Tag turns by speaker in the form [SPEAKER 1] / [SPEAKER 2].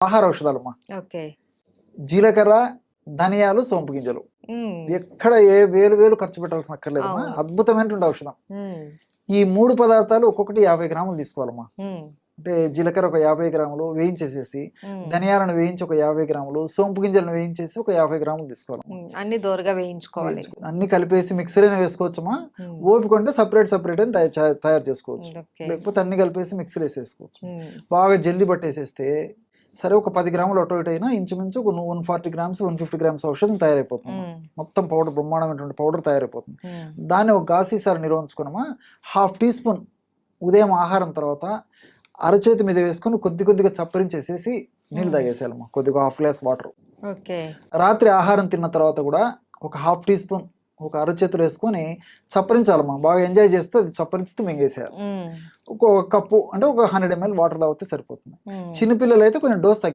[SPEAKER 1] ఆహార ఔషధాలమ్మా
[SPEAKER 2] ఓకే.
[SPEAKER 1] జీలకర్ర ధనియాలు సోంపు గింజలు. ఎక్కడ ఏ వేలు వేలు ఖర్చు పెట్టాల్సిన అక్కర్లేదమ్మా. అద్భుతమైనటువంటి ఔషధం. ఈ మూడు పదార్థాలు ఒక్కొక్కటి యాభై గ్రాములు తీసుకోవాలమ్మా. అంటే జీలకర్ర ఒక యాభై గ్రాములు వేయించేసేసి ధనియాలను వేయించి ఒక యాభై గ్రాములు సోంపు గింజలను వేయించేసి ఒక యాభై గ్రాములు తీసుకోవాలి.
[SPEAKER 2] అన్ని దోరగా వేయించుకోవాలి.
[SPEAKER 1] అన్ని కలిపేసి మిక్సర్ అయినా వేసుకోవచ్చమ్మా ఓపిక ఉంటే సపరేట్ సపరేట్ అని తయారు చేసుకోవచ్చు. లేకపోతే అన్ని కలిపేసి మిక్సర్ వేసేసుకోవచ్చు బాగా జల్లి పట్టేసేస్తే సరే ఒక పది గ్రాములు అటు ఇటు అయినా ఇంచుమించు ఒక one forty grams one fifty grams ఔషధం తయారైపోతుంది. మొత్తం పౌడర్ బ్రహ్మాండమైనటువంటి పౌడర్ తయారైపోతుంది. దాన్ని ఒక గాసీసారి నిర్వహించుకున్నామా హాఫ్ టీ స్పూన్ ఉదయం ఆహారం తర్వాత అరచేతి మీద వేసుకొని కొద్ది కొద్దిగా చప్పరించేసేసి నీళ్ళు
[SPEAKER 2] మ్మ్.
[SPEAKER 1] తాగేసేయాలమ్మా. కొద్దిగా హాఫ్ గ్లాస్ వాటర్.
[SPEAKER 2] ఓకే.
[SPEAKER 1] రాత్రి ఆహారం తిన్న తర్వాత కూడా ఒక హాఫ్ టీ స్పూన్ ఒక అరచేతులు వేసుకొని చప్పరించాలమ్మా బాగా ఎంజాయ్ చేస్తూ అది చప్పరిస్తూ మింగేసేయాలి. ఒక కప్పు అంటే ఒక హండ్రెడ్ ఎంఎల్ వాటర్ తాగితే సరిపోతుంది. చిన్నపిల్లలు అయితే కొంచెం డోస్